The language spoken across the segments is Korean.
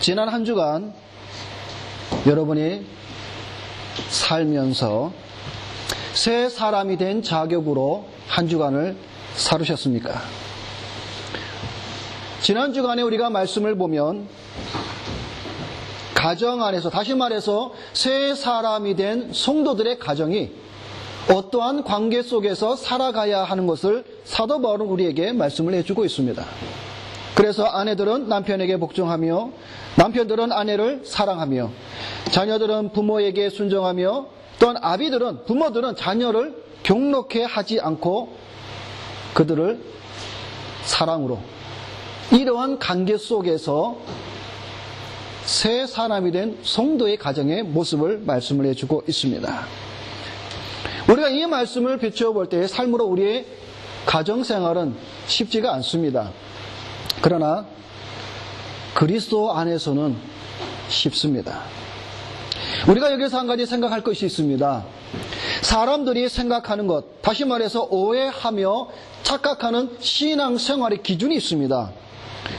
지난 한 주간 여러분이 살면서 새 사람이 된 자격으로 한 주간을 살으셨습니까? 지난 주간에 우리가 말씀을 보면 가정 안에서 다시 말해서 새 사람이 된 성도들의 가정이 어떠한 관계 속에서 살아가야 하는 것을 사도 바울은 우리에게 말씀을 해주고 있습니다. 그래서 아내들은 남편에게 복종하며 남편들은 아내를 사랑하며 자녀들은 부모에게 순종하며 또한 아비들은 부모들은 자녀를 경록해 하지 않고 그들을 사랑으로 이러한 관계 속에서 새 사람이 된 성도의 가정의 모습을 말씀을 해주고 있습니다. 우리가 이 말씀을 비추어 볼 때 삶으로 우리의 가정 생활은 쉽지가 않습니다. 그러나 그리스도 안에서는 쉽습니다. 우리가 여기서 한 가지 생각할 것이 있습니다. 사람들이 생각하는 것, 다시 말해서 오해하며 착각하는 신앙생활의 기준이 있습니다.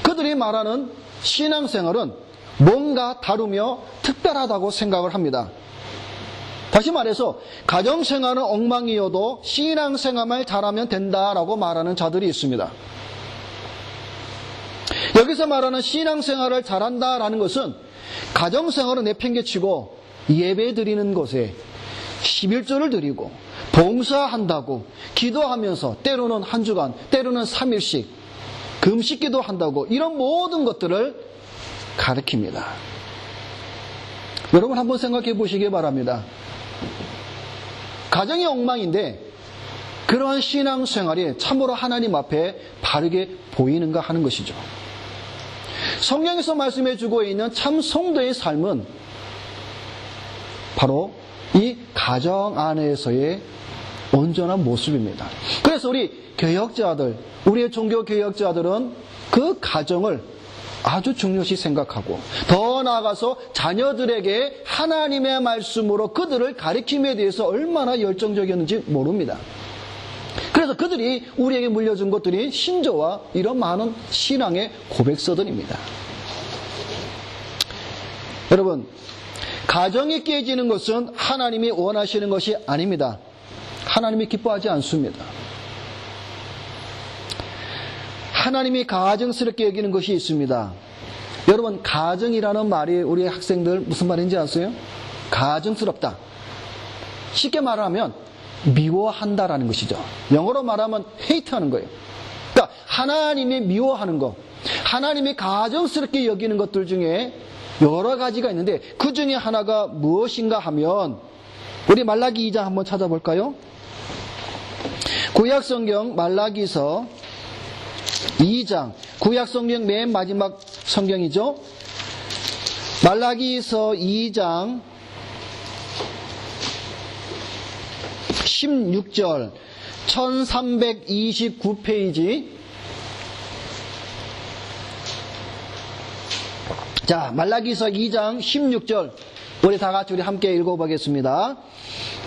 그들이 말하는 신앙생활은 뭔가 다르며 특별하다고 생각을 합니다. 다시 말해서 가정생활은 엉망이어도 신앙생활만 잘하면 된다라고 말하는 자들이 있습니다. 여기서 말하는 신앙생활을 잘한다라는 것은 가정생활을 내팽개치고 예배 드리는 곳에 11조를 드리고 봉사한다고 기도하면서 때로는 한 주간, 때로는 3일씩 금식 기도한다고 이런 모든 것들을 가르칩니다. 여러분 한번 생각해 보시기 바랍니다. 가정이 엉망인데 그러한 신앙생활이 참으로 하나님 앞에 바르게 보이는가 하는 것이죠. 성경에서 말씀해 주고 있는 참 성도의 삶은 바로 이 가정 안에서의 온전한 모습입니다. 그래서 우리 교역자들, 우리의 종교 교역자들은 그 가정을 아주 중요시 생각하고 더 나아가서 자녀들에게 하나님의 말씀으로 그들을 가리킴에 대해서 얼마나 열정적이었는지 모릅니다. 그들이 우리에게 물려준 것들이 신조와 이런 많은 신앙의 고백서들입니다. 여러분, 가정이 깨지는 것은 하나님이 원하시는 것이 아닙니다. 하나님이 기뻐하지 않습니다. 하나님이 가정스럽게 여기는 것이 있습니다. 여러분, 가정이라는 말이 우리 학생들 무슨 말인지 아세요? 가정스럽다. 쉽게 말하면 미워한다라는 것이죠. 영어로 말하면 hate하는 거예요. 그러니까 하나님이 미워하는 것, 하나님이 가정스럽게 여기는 것들 중에 여러 가지가 있는데 그 중에 하나가 무엇인가 하면 우리 말라기 2장 한번 찾아볼까요? 구약 성경 말라기서 2장 구약 성경 맨 마지막 성경이죠. 말라기서 2장 16절 1329페이지. 자 말라기서 2장 16절. 우리 다 같이 우리 함께 읽어보겠습니다.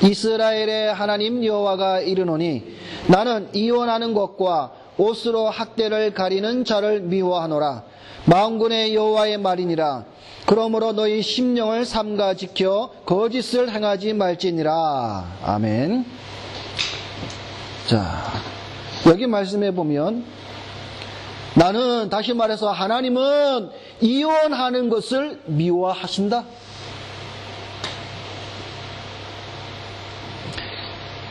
이스라엘의 하나님 여호와가 이르노니 나는 이혼하는 것과 옷으로 학대를 가리는 자를 미워하노라. 마음군의 여호와의 말이니라. 그러므로 너희 심령을 삼가 지켜 거짓을 행하지 말지니라. 아멘 자 여기 말씀해 보면 나는 다시 말해서 하나님은 이혼하는 것을 미워하신다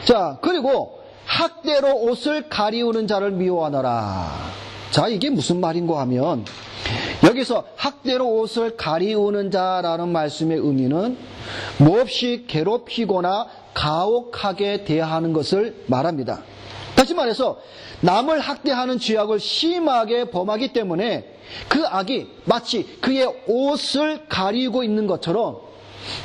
자 그리고 학대로 옷을 가리우는 자를 미워하노라. 자, 이게 무슨 말인고 하면, 여기서 학대로 옷을 가리우는 자라는 말씀의 의미는 몹시 괴롭히거나 가혹하게 대하는 것을 말합니다. 다시 말해서, 남을 학대하는 죄악을 심하게 범하기 때문에 그 악이 마치 그의 옷을 가리고 있는 것처럼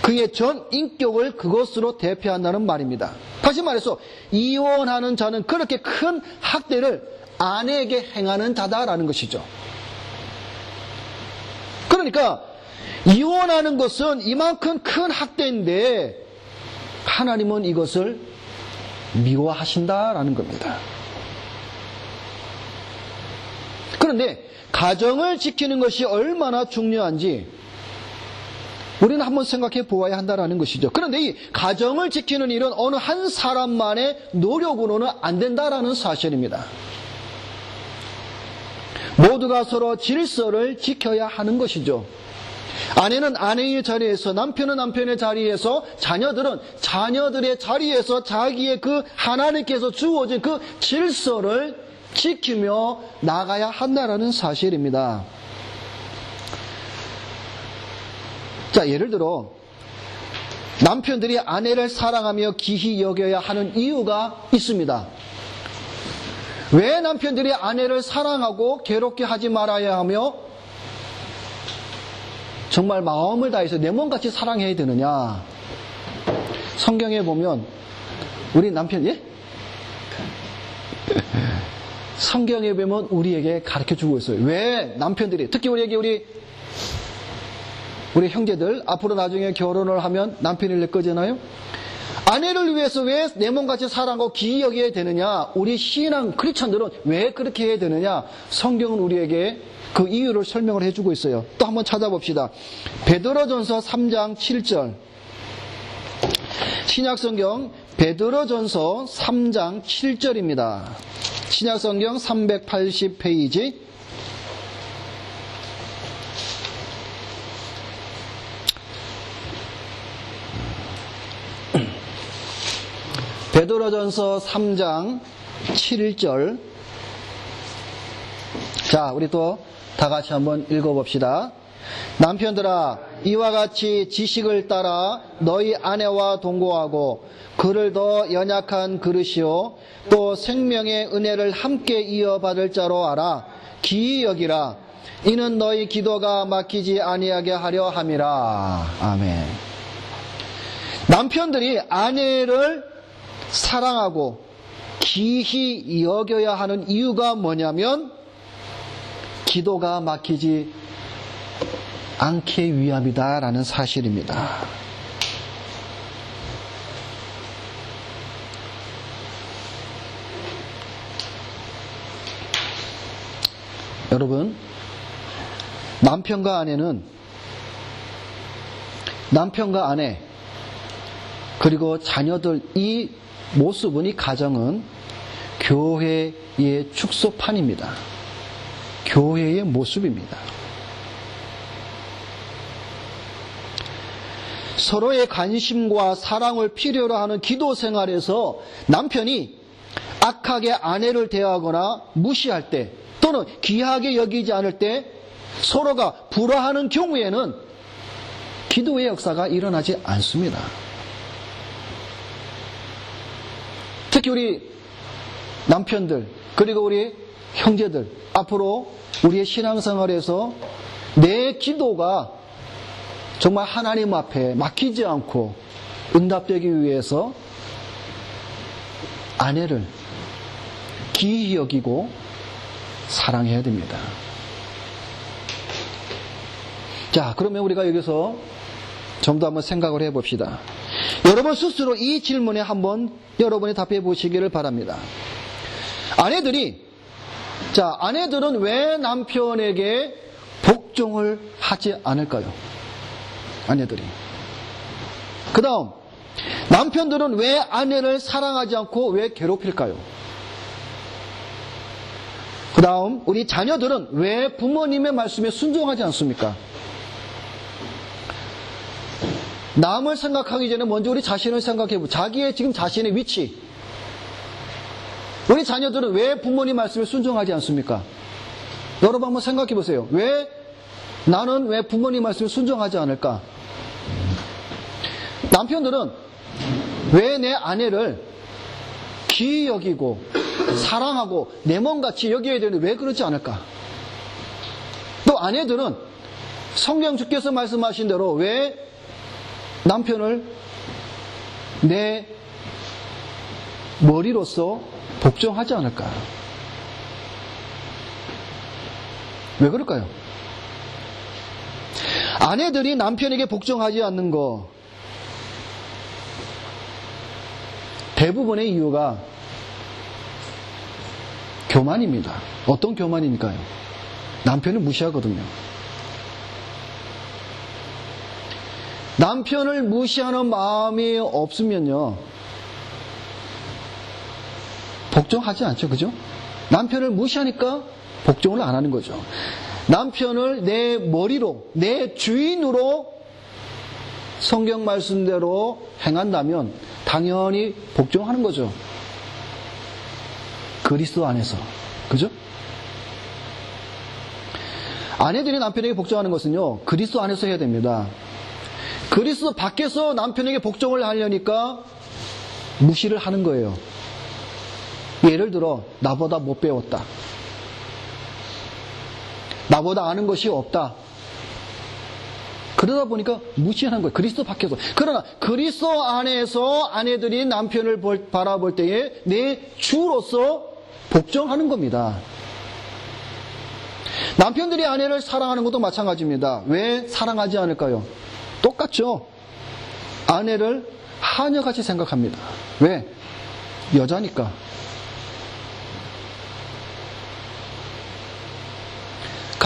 그의 전 인격을 그것으로 대표한다는 말입니다. 다시 말해서 이혼하는 자는 그렇게 큰 학대를 아내에게 행하는 자다라는 것이죠. 그러니까 이혼하는 것은 이만큼 큰 학대인데 하나님은 이것을 미워하신다라는 겁니다. 그런데 가정을 지키는 것이 얼마나 중요한지 우리는 한번 생각해 보아야 한다는 것이죠. 그런데 이 가정을 지키는 일은 어느 한 사람만의 노력으로는 안 된다라는 사실입니다. 모두가 서로 질서를 지켜야 하는 것이죠. 아내는 아내의 자리에서, 남편은 남편의 자리에서, 자녀들은 자녀들의 자리에서 자기의 그 하나님께서 주어진 그 질서를 지키며 나가야 한다는 사실입니다. 자, 예를 들어, 남편들이 아내를 사랑하며 기히 여겨야 하는 이유가 있습니다. 왜 남편들이 아내를 사랑하고 괴롭게 하지 말아야 하며 정말 마음을 다해서 내 몸같이 사랑해야 되느냐? 성경에 보면 우리 남편 예? 성경에 보면 우리에게 가르쳐 주고 있어요. 왜 남편들이 특히 우리에게 우리 우리 형제들 앞으로 나중에 결혼을 하면 남편이 낼 거잖아요. 아내를 위해서 왜 내 몸같이 사랑하고 기이 여겨야 되느냐? 우리 신앙 크리스천들은 왜 그렇게 해야 되느냐? 성경은 우리에게 그 이유를 설명을 해주고 있어요. 또 한번 찾아봅시다. 베드로전서 3장 7절. 신약성경 베드로전서 3장 7절입니다. 신약성경 380페이지. 베드로전서 3장 7절. 자, 우리 또 다 같이 한번 읽어봅시다. 남편들아, 이와 같이 지식을 따라 너희 아내와 동거하고 그를 더 연약한 그릇이요. 또 생명의 은혜를 함께 이어받을 자로 알아 기이 여기라. 이는 너희 기도가 막히지 아니하게 하려 함이라. 아멘. 남편들이 아내를 사랑하고 기히 여겨야 하는 이유가 뭐냐면 기도가 막히지 않게 위함이다라는 사실입니다. 여러분, 남편과 아내는 남편과 아내 그리고 자녀들 이 모습은 이 가정은 교회의 축소판입니다. 교회의 모습입니다. 서로의 관심과 사랑을 필요로 하는 기도 생활에서 남편이 악하게 아내를 대하거나 무시할 때 또는 귀하게 여기지 않을 때 서로가 불화하는 경우에는 기도의 역사가 일어나지 않습니다. 특히 우리 남편들 그리고 우리 형제들 앞으로 우리의 신앙생활에서 내 기도가 정말 하나님 앞에 막히지 않고 응답되기 위해서 아내를 기이 여기고 사랑해야 됩니다. 자, 그러면 우리가 여기서 좀더 한번 생각을 해 봅시다. 여러분 스스로 이 질문에 한번 여러분이 답해 보시기를 바랍니다. 아내들이, 자, 아내들은 왜 남편에게 복종을 하지 않을까요? 아내들이. 그 다음, 남편들은 왜 아내를 사랑하지 않고 왜 괴롭힐까요? 그 다음, 우리 자녀들은 왜 부모님의 말씀에 순종하지 않습니까? 남을 생각하기 전에 먼저 우리 자신을 생각해 보 자기의 지금 자신의 위치. 우리 자녀들은 왜 부모님 말씀에 순종하지 않습니까? 여러분 한번 생각해 보세요. 왜 나는 왜 부모님 말씀에 순종하지 않을까? 남편들은 왜 내 아내를 귀히 여기고 사랑하고 내 몸같이 여겨야 되는데 왜 그렇지 않을까? 또 아내들은 성경 주께서 말씀하신 대로 왜 남편을 내 머리로서 복종하지 않을까? 왜 그럴까요? 아내들이 남편에게 복종하지 않는 거 대부분의 이유가 교만입니다. 어떤 교만이니까요? 남편을 무시하거든요. 남편을 무시하는 마음이 없으면요. 복종하지 않죠. 그죠? 남편을 무시하니까 복종을 안 하는 거죠. 남편을 내 머리로, 내 주인으로 성경 말씀대로 행한다면 당연히 복종하는 거죠. 그리스도 안에서. 그죠? 아내들이 남편에게 복종하는 것은요, 그리스도 안에서 해야 됩니다. 그리스도 밖에서 남편에게 복종을 하려니까 무시를 하는 거예요. 예를 들어, 나보다 못 배웠다. 나보다 아는 것이 없다. 그러다 보니까 무시하는 거예요. 그리스도 밖에서. 그러나 그리스도 안에서 아내들이 남편을 볼- 바라볼 때에 내 주로서 복종하는 겁니다. 남편들이 아내를 사랑하는 것도 마찬가지입니다. 왜 사랑하지 않을까요? 똑같죠. 아내를 하녀같이 생각합니다. 왜? 여자니까.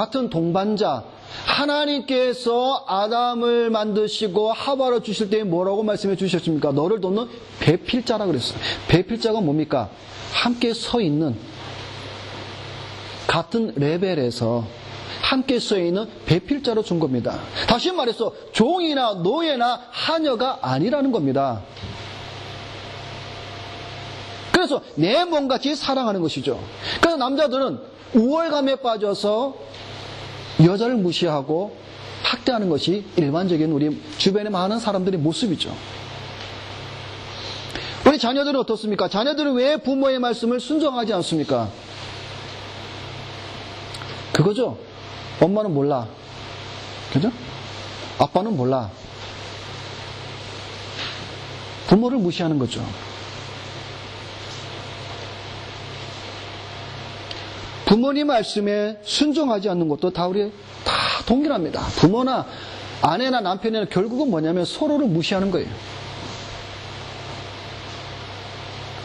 같은 동반자, 하나님께서 아담을 만드시고 하와를 주실 때 뭐라고 말씀해 주셨습니까? 너를 돕는 배필자라 그랬어요. 배필자가 뭡니까? 함께 서 있는 같은 레벨에서 함께 서 있는 배필자로 준 겁니다. 다시 말해서 종이나 노예나 하녀가 아니라는 겁니다. 그래서 내 몸같이 사랑하는 것이죠. 그래서 남자들은 우월감에 빠져서 여자를 무시하고 학대하는 것이 일반적인 우리 주변의 많은 사람들의 모습이죠. 우리 자녀들은 어떻습니까? 자녀들은 왜 부모의 말씀을 순종하지 않습니까? 그거죠. 엄마는 몰라. 그죠? 아빠는 몰라. 부모를 무시하는 거죠. 부모님 말씀에 순종하지 않는 것도 다 우리 다 동일합니다. 부모나 아내나 남편이나 결국은 뭐냐면 서로를 무시하는 거예요.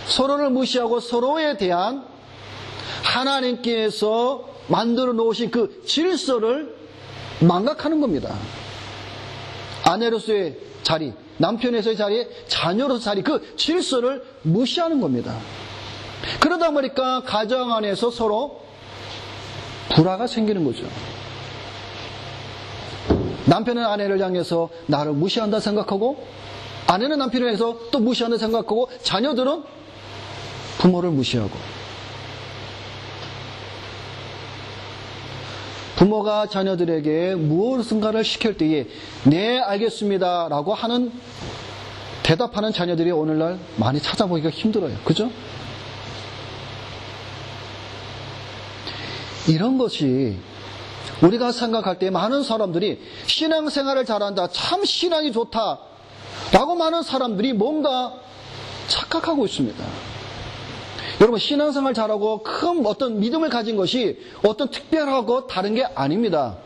서로를 무시하고 서로에 대한 하나님께서 만들어 놓으신 그 질서를 망각하는 겁니다. 아내로서의 자리, 남편에서의 자리, 자녀로서의 자리, 그 질서를 무시하는 겁니다. 그러다 보니까 가정 안에서 서로 불화가 생기는 거죠. 남편은 아내를 향해서 나를 무시한다 생각하고, 아내는 남편을 향해서 또 무시한다 생각하고, 자녀들은 부모를 무시하고, 부모가 자녀들에게 무엇인가를 시킬 때에 네 알겠습니다 라고 하는 대답하는 자녀들이 오늘날 많이 찾아보기가 힘들어요. 그죠? 이런 것이 우리가 생각할 때 많은 사람들이 신앙생활을 잘한다, 참 신앙이 좋다 라고 많은 사람들이 뭔가 착각하고 있습니다. 여러분 신앙생활 잘하고 큰 어떤 믿음을 가진 것이 어떤 특별하고 다른 게 아닙니다.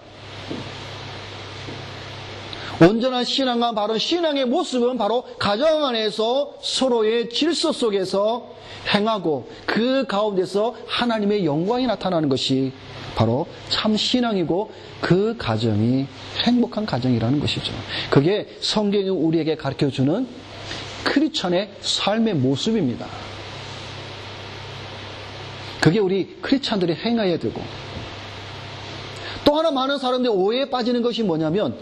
온전한 신앙과 바른 신앙의 모습은 바로 가정 안에서 서로의 질서 속에서 행하고 그 가운데서 하나님의 영광이 나타나는 것이 바로 참 신앙이고 그 가정이 행복한 가정이라는 것이죠. 그게 성경이 우리에게 가르쳐 주는 크리스천의 삶의 모습입니다. 그게 우리 크리스찬들이 행해야 되고 또 하나 많은 사람들이 오해에 빠지는 것이 뭐냐면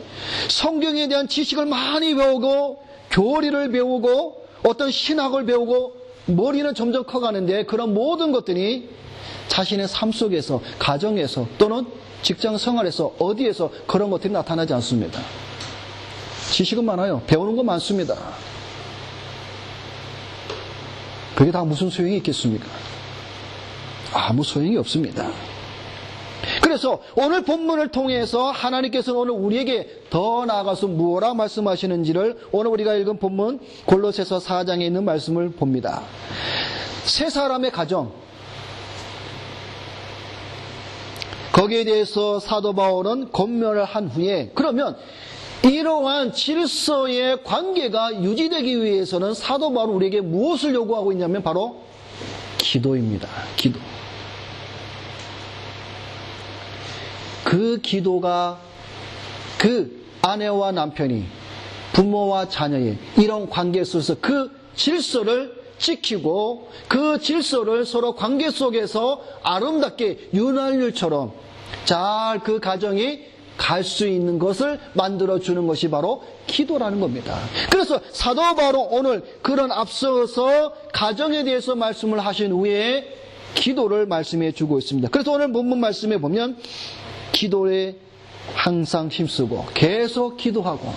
성경에 대한 지식을 많이 배우고 교리를 배우고 어떤 신학을 배우고 머리는 점점 커가는데 그런 모든 것들이 자신의 삶 속에서 가정에서 또는 직장 생활에서 어디에서 그런 것들이 나타나지 않습니다. 지식은 많아요. 배우는 거 많습니다. 그게 다 무슨 소용이 있겠습니까? 아무 소용이 없습니다. 그래서 오늘 본문을 통해서 하나님께서는 오늘 우리에게 더 나아가서 무엇라 말씀하시는지를 오늘 우리가 읽은 본문 골로새서 4장에 있는 말씀을 봅니다. 세 사람의 가정 거기에 대해서 사도 바울은 권면을 한 후에 그러면 이러한 질서의 관계가 유지되기 위해서는 사도 바울은 우리에게 무엇을 요구하고 있냐면 바로 기도입니다. 기도. 그 기도가 그 아내와 남편이 부모와 자녀의 이런 관계 속에서 그 질서를 지키고 그 질서를 서로 관계 속에서 아름답게 윤활유처럼 잘 그 가정이 갈 수 있는 것을 만들어 주는 것이 바로 기도라는 겁니다. 그래서 사도 바로 오늘 그런 앞서서 가정에 대해서 말씀을 하신 후에 기도를 말씀해 주고 있습니다. 그래서 오늘 본문 말씀에 보면 기도에 항상 힘쓰고 계속 기도하고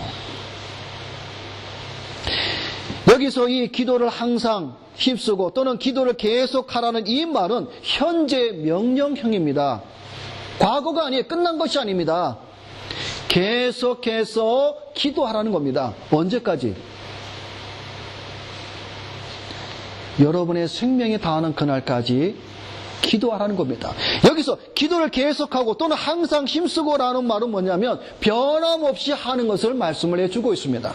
여기서 이 기도를 항상 힘쓰고 또는 기도를 계속하라는 이 말은 현재 명령형입니다. 과거가 아니에요. 끝난 것이 아닙니다. 계속해서 기도하라는 겁니다. 언제까지? 여러분의 생명이 다하는 그날까지 기도하라는 겁니다. 여기서 기도를 계속하고 또는 항상 힘쓰고라는 말은 뭐냐면 변함없이 하는 것을 말씀을 해주고 있습니다.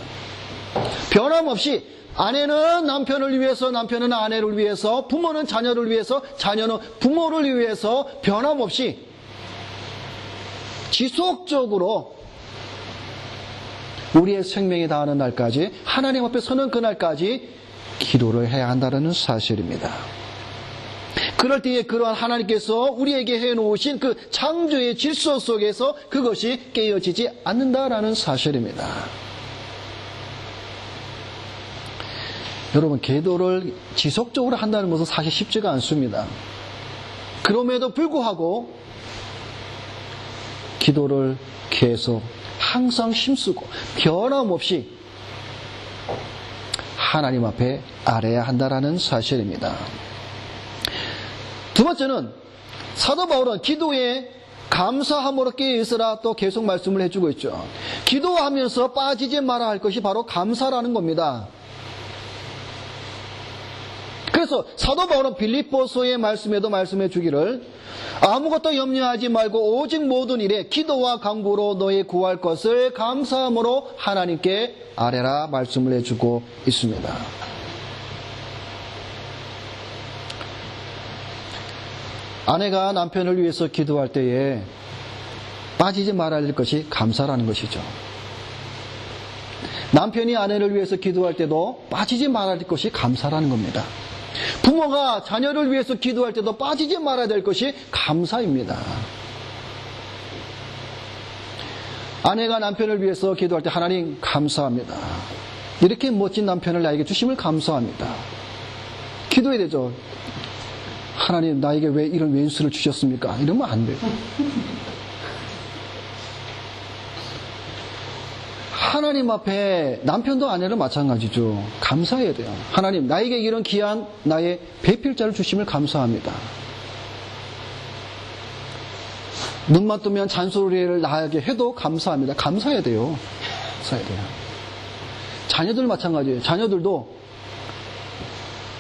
변함없이 아내는 남편을 위해서, 남편은 아내를 위해서, 부모는 자녀를 위해서, 자녀는 부모를 위해서 변함없이 지속적으로 우리의 생명이 다하는 날까지 하나님 앞에 서는 그날까지 기도를 해야 한다는 사실입니다. 그럴 때에 그러한 하나님께서 우리에게 해놓으신 그 창조의 질서 속에서 그것이 깨어지지 않는다라는 사실입니다. 여러분, 기도를 지속적으로 한다는 것은 사실 쉽지가 않습니다. 그럼에도 불구하고 기도를 계속 항상 힘쓰고 변함없이 하나님 앞에 아래야 한다라는 사실입니다. 두 번째는 사도 바울은 기도에 감사함으로 깨어 있으라 또 계속 말씀을 해주고 있죠. 기도하면서 빠지지 말아야 할 것이 바로 감사라는 겁니다. 그래서 사도 바울은 빌립보서의 말씀에도 말씀해 주기를 아무것도 염려하지 말고 오직 모든 일에 기도와 간구로 너의 구할 것을 감사함으로 하나님께 아뢰라 말씀을 해주고 있습니다. 아내가 남편을 위해서 기도할 때에 빠지지 말아야 할 것이 감사라는 것이죠. 남편이 아내를 위해서 기도할 때도 빠지지 말아야 할 것이 감사라는 겁니다. 부모가 자녀를 위해서 기도할 때도 빠지지 말아야 될 것이 감사입니다. 아내가 남편을 위해서 기도할 때 하나님 감사합니다. 이렇게 멋진 남편을 나에게 주심을 감사합니다. 기도해야 되죠. 하나님 나에게 왜 이런 왼수를 주셨습니까? 이러면 안 돼요. 하나님 앞에 남편도 아내도 마찬가지죠. 감사해야 돼요. 하나님 나에게 이런 귀한 나의 배필자를 주심을 감사합니다. 눈만 뜨면 잔소리를 나에게 해도 감사합니다. 감사해야 돼요. 감사해야 돼요. 자녀들 마찬가지예요. 자녀들도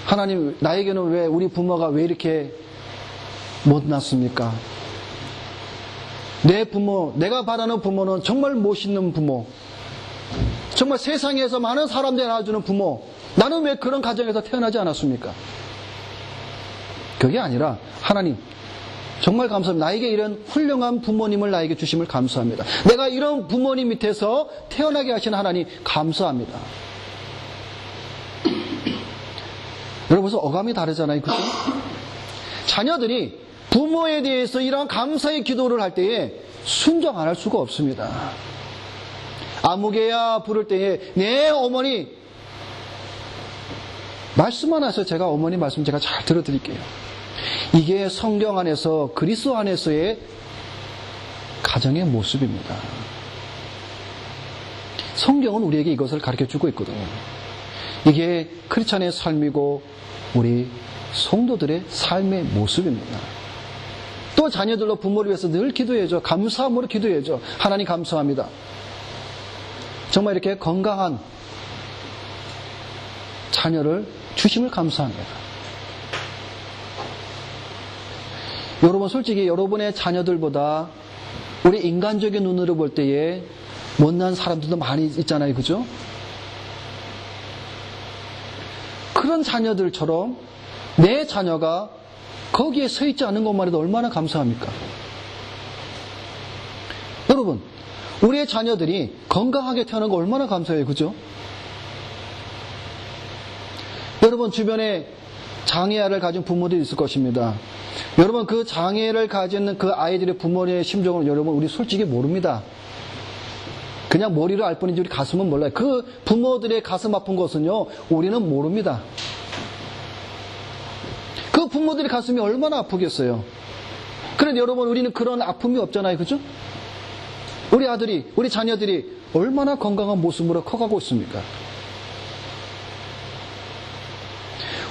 하나님 나에게는 왜 우리 부모가 왜 이렇게 못났습니까? 내 부모, 내가 바라는 부모는 정말 멋있는 부모, 정말 세상에서 많은 사람들이 낳아주는 부모, 나는 왜 그런 가정에서 태어나지 않았습니까? 그게 아니라 하나님, 정말 감사합니다. 나에게 이런 훌륭한 부모님을 나에게 주심을 감사합니다. 내가 이런 부모님 밑에서 태어나게 하신 하나님 감사합니다. 여러분, 벌써 어감이 다르잖아요. 그죠? 자녀들이 부모에 대해서 이러한 감사의 기도를 할 때에 순종 안할 수가 없습니다. 아무개야 부를 때에 내 어머니 말씀만 하세요. 제가 어머니 말씀 제가 잘 들어드릴게요. 이게 성경 안에서 그리스도 안에서의 가정의 모습입니다. 성경은 우리에게 이것을 가르쳐 주고 있거든요. 이게 크리스찬의 삶이고 우리 성도들의 삶의 모습입니다. 또 자녀들로 부모를 위해서 늘 기도해줘. 감사함으로 기도해줘. 하나님 감사합니다. 정말 이렇게 건강한 자녀를 주심을 감사합니다. 여러분 솔직히 여러분의 자녀들보다 우리 인간적인 눈으로 볼 때에 못난 사람들도 많이 있잖아요. 그죠? 그런 자녀들처럼 내 자녀가 거기에 서 있지 않는 것만 해도 얼마나 감사합니까? 우리의 자녀들이 건강하게 태어난 거 얼마나 감사해요. 그죠? 여러분 주변에 장애아를 가진 부모들이 있을 것입니다. 여러분 그 장애를 가진 그 아이들의 부모의 심정을 여러분 우리 솔직히 모릅니다. 그냥 머리로 알 뿐이지 우리 가슴은 몰라요. 그 부모들의 가슴 아픈 것은요 우리는 모릅니다. 그 부모들의 가슴이 얼마나 아프겠어요. 그런데 여러분 우리는 그런 아픔이 없잖아요. 그죠? 우리 아들이 우리 자녀들이 얼마나 건강한 모습으로 커가고 있습니까?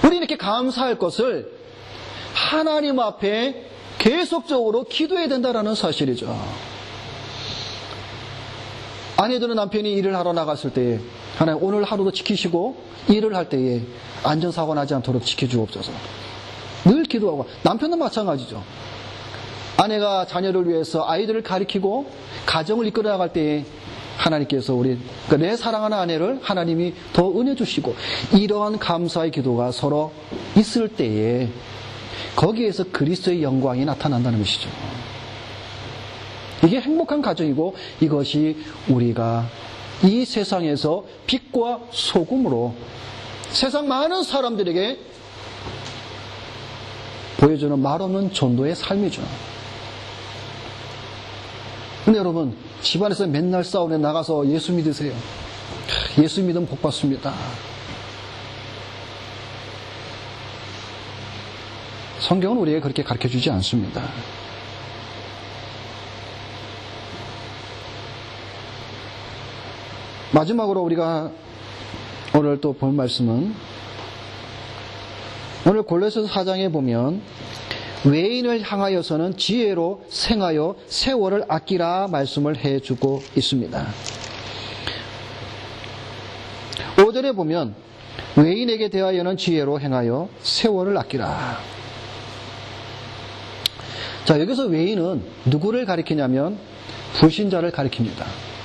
우리 이렇게 감사할 것을 하나님 앞에 계속적으로 기도해야 된다는 사실이죠. 아내들은 남편이 일을 하러 나갔을 때에 하나님 오늘 하루도 지키시고 일을 할 때에 안전사고 나지 않도록 지켜주옵소서. 늘 기도하고 남편도 마찬가지죠. 아내가 자녀를 위해서 아이들을 가리키고 가정을 이끌어 나갈 때에 하나님께서 우리 그러니까 내 사랑하는 아내를 하나님이 더 은혜 주시고 이러한 감사의 기도가 서로 있을 때에 거기에서 그리스도의 영광이 나타난다는 것이죠. 이게 행복한 가정이고 이것이 우리가 이 세상에서 빛과 소금으로 세상 많은 사람들에게 보여주는 말없는 전도의 삶이죠. 근데 여러분, 집안에서 맨날 싸우네 나가서 예수 믿으세요. 예수 믿으면 복 받습니다. 성경은 우리에게 그렇게 가르쳐 주지 않습니다. 마지막으로 우리가 오늘 또볼 말씀은 오늘 골로새서 4장에 보면 외인을 향하여서는 지혜로 생하여 세월을 아끼라 말씀을 해주고 있습니다. 5절에 보면 외인에게 대하여는 지혜로 행하여 세월을 아끼라. 자, 여기서 외인은 누구를 가리키냐면 불신자를 가리킵니다.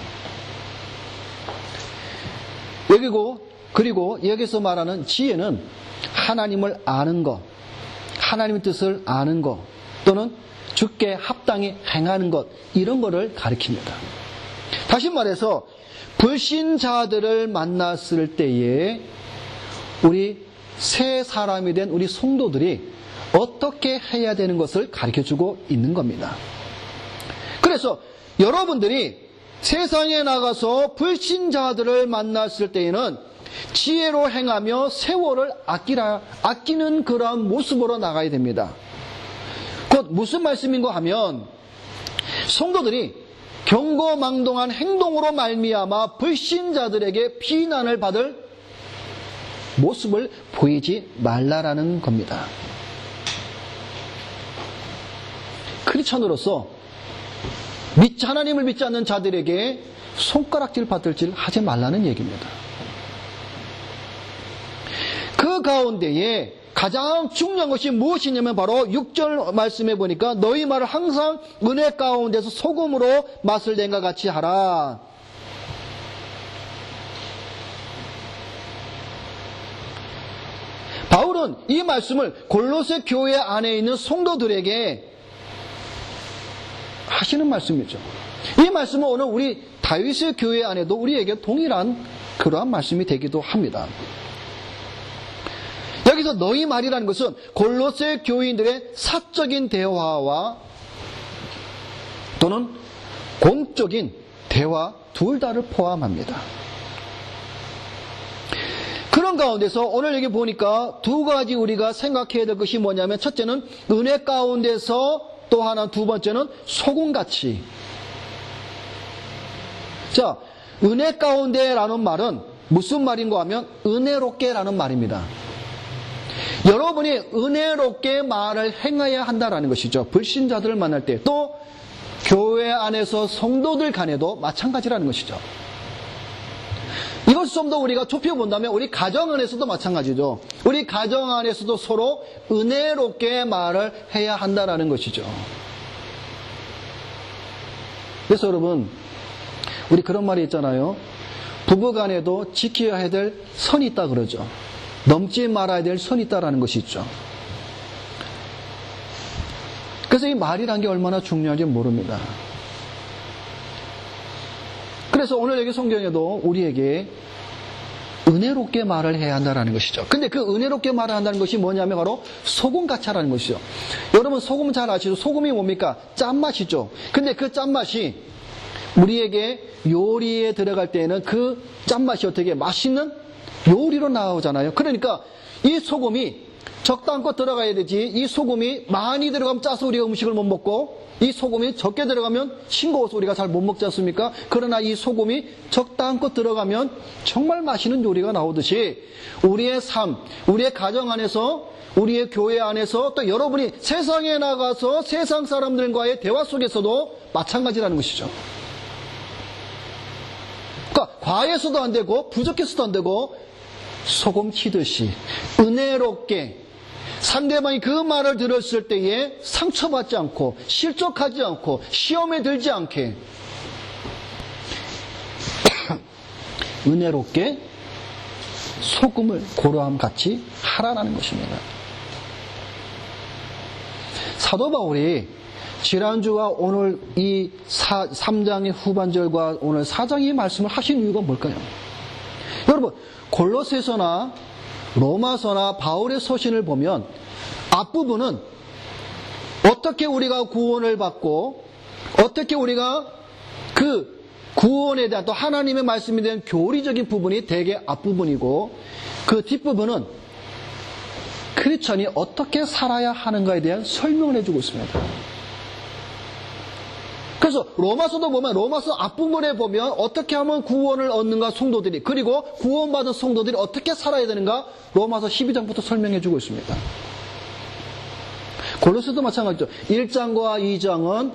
여기고, 그리고 여기서 말하는 지혜는 하나님을 아는 것, 하나님의 뜻을 아는 것, 또는 주께 합당히 행하는 것, 이런 거를 가리킵니다. 다시 말해서, 불신자들을 만났을 때에 우리 새 사람이 된 우리 성도들이 어떻게 해야 되는 것을 가르쳐 주고 있는 겁니다. 그래서 여러분들이 세상에 나가서 불신자들을 만났을 때에는 지혜로 행하며 세월을 아끼라, 아끼는 그러한 모습으로 나가야 됩니다. 곧 무슨 말씀인가 하면 성도들이 경고망동한 행동으로 말미암아 불신자들에게 비난을 받을 모습을 보이지 말라라는 겁니다. 크리스천으로서 믿지 하나님을 믿지 않는 자들에게 손가락질 받을질 하지 말라는 얘기입니다. 그 가운데에 가장 중요한 것이 무엇이냐면 바로 6절 말씀해 보니까 너희 말을 항상 은혜 가운데서 소금으로 맛을 낸과 같이 하라. 바울은 이 말씀을 골로새 교회 안에 있는 성도들에게 하시는 말씀이죠. 이 말씀은 오늘 우리 다윗의 교회 안에도 우리에게 동일한 그러한 말씀이 되기도 합니다. 여기서 너희 말이라는 것은 골로새 교인들의 사적인 대화와 또는 공적인 대화 둘 다를 포함합니다. 그런 가운데서 오늘 여기 보니까 두 가지 우리가 생각해야 될 것이 뭐냐면 첫째는 은혜 가운데서 또 하나 두 번째는 소금같이. 자, 은혜 가운데라는 말은 무슨 말인가 하면 은혜롭게라는 말입니다. 여러분이 은혜롭게 말을 행해야 한다라는 것이죠. 불신자들을 만날 때 또 교회 안에서 성도들 간에도 마찬가지라는 것이죠. 이것을 좀더 우리가 좁혀 본다면 우리 가정 안에서도 마찬가지죠. 우리 가정 안에서도 서로 은혜롭게 말을 해야 한다라는 것이죠. 그래서 여러분, 우리 그런 말이 있잖아요. 부부 간에도 지켜야 될 선이 있다 그러죠. 넘지 말아야 될 선이 있다라는 것이 있죠. 그래서 이 말이란 게 얼마나 중요한지 모릅니다. 그래서 오늘 여기 성경에도 우리에게 은혜롭게 말을 해야 한다는 것이죠. 근데 그 은혜롭게 말을 한다는 것이 뭐냐면 바로 소금같이 하라는 것이죠. 여러분 소금 잘 아시죠? 소금이 뭡니까? 짠맛이죠. 근데 그 짠맛이 우리에게 요리에 들어갈 때에는 그 짠맛이 어떻게 맛있는 요리로 나오잖아요. 그러니까 이 소금이 적당껏 들어가야 되지. 이 소금이 많이 들어가면 짜서 우리가 음식을 못 먹고 이 소금이 적게 들어가면 싱거워서 우리가 잘 못 먹지 않습니까? 그러나 이 소금이 적당껏 들어가면 정말 맛있는 요리가 나오듯이 우리의 삶, 우리의 가정 안에서 우리의 교회 안에서 또 여러분이 세상에 나가서 세상 사람들과의 대화 속에서도 마찬가지라는 것이죠. 그러니까 과해서도 안 되고 부족해서도 안 되고 소금 치듯이 은혜롭게 상대방이 그 말을 들었을 때에 상처받지 않고 실족하지 않고 시험에 들지 않게 은혜롭게 소금을 고로함 같이 하라는 것입니다. 사도 바울이 지난주와 오늘 이 3장의 후반절과 오늘 4장의 말씀을 하신 이유가 뭘까요? 여러분, 골로새서나 로마서나 바울의 서신을 보면 앞부분은 어떻게 우리가 구원을 받고 어떻게 우리가 그 구원에 대한 또 하나님의 말씀에 대한 교리적인 부분이 대개 앞부분이고 그 뒷부분은 크리스천이 어떻게 살아야 하는가에 대한 설명을 해주고 있습니다. 그래서 로마서도 보면 로마서 앞부분에 보면 어떻게 하면 구원을 얻는가 성도들이 그리고 구원받은 성도들이 어떻게 살아야 되는가 로마서 12장부터 설명해 주고 있습니다. 골로새도 마찬가지죠. 1장과 2장은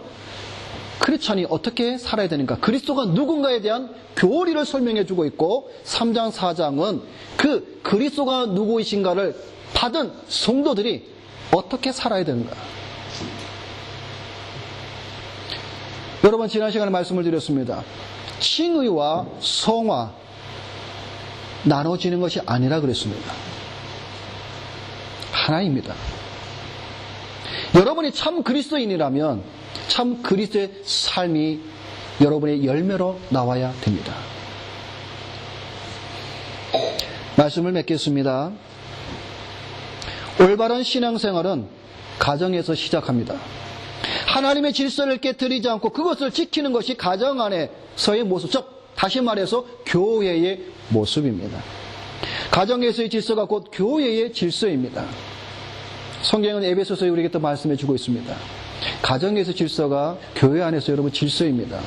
크리스천이 어떻게 살아야 되는가 그리스도가 누군가에 대한 교리를 설명해 주고 있고 3장 4장은 그 그리스도가 누구이신가를 받은 성도들이 어떻게 살아야 되는가 여러분 지난 시간에 말씀을 드렸습니다. 칭의와 성화 나눠지는 것이 아니라 그랬습니다. 하나입니다. 여러분이 참 그리스도인이라면 참 그리스도의 삶이 여러분의 열매로 나와야 됩니다. 말씀을 맺겠습니다. 올바른 신앙생활은 가정에서 시작합니다. 하나님의 질서를 깨뜨리지 않고 그것을 지키는 것이 가정 안에서의 모습, 즉 다시 말해서 교회의 모습입니다. 가정에서의 질서가 곧 교회의 질서입니다. 성경은 에베소서에 우리에게 또 말씀해 주고 있습니다. 가정에서 질서가 교회 안에서 여러분 질서입니다.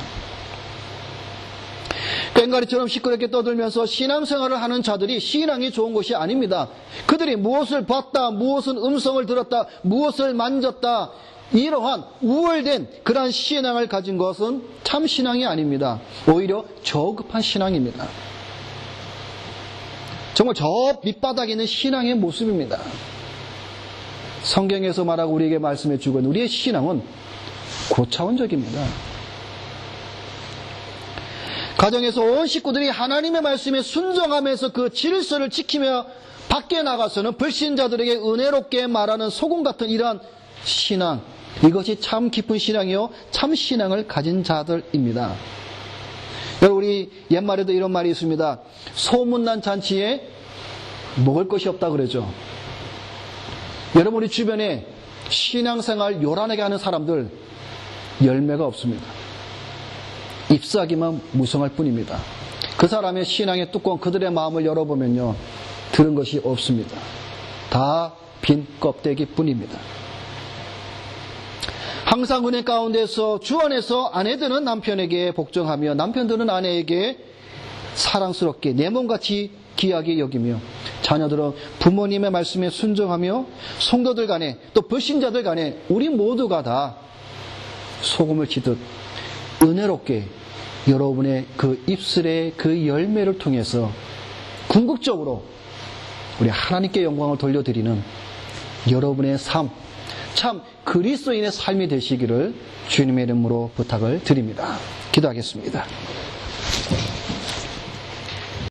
꽹가리처럼 시끄럽게 떠들면서 신앙생활을 하는 자들이 신앙이 좋은 것이 아닙니다. 그들이 무엇을 봤다, 무엇은 음성을 들었다, 무엇을 만졌다, 이러한 우월된 그러한 신앙을 가진 것은 참 신앙이 아닙니다. 오히려 저급한 신앙입니다. 정말 저 밑바닥에 있는 신앙의 모습입니다. 성경에서 말하고 우리에게 말씀해 주고 우리의 신앙은 고차원적입니다. 가정에서 온 식구들이 하나님의 말씀에 순종하면서 그 질서를 지키며 밖에 나가서는 불신자들에게 은혜롭게 말하는 소금 같은 이러한 신앙, 이것이 참 깊은 신앙이요, 참 신앙을 가진 자들입니다. 여러분, 우리 옛말에도 이런 말이 있습니다. 소문난 잔치에 먹을 것이 없다 그러죠. 여러분, 우리 주변에 신앙생활 요란하게 하는 사람들 열매가 없습니다. 잎사귀만 무성할 뿐입니다. 그 사람의 신앙의 뚜껑 그들의 마음을 열어보면요. 들은 것이 없습니다. 다 빈 껍데기 뿐입니다. 항상 은혜 가운데서 주 안에서 아내들은 남편에게 복종하며 남편들은 아내에게 사랑스럽게 내 몸같이 귀하게 여기며 자녀들은 부모님의 말씀에 순종하며 성도들 간에 또 불신자들 간에 우리 모두가 다 소금을 치듯 은혜롭게 여러분의 그 입술의 그 열매를 통해서 궁극적으로 우리 하나님께 영광을 돌려드리는 여러분의 삶, 참 그리스도인의 삶이 되시기를 주님의 이름으로 부탁을 드립니다. 기도하겠습니다.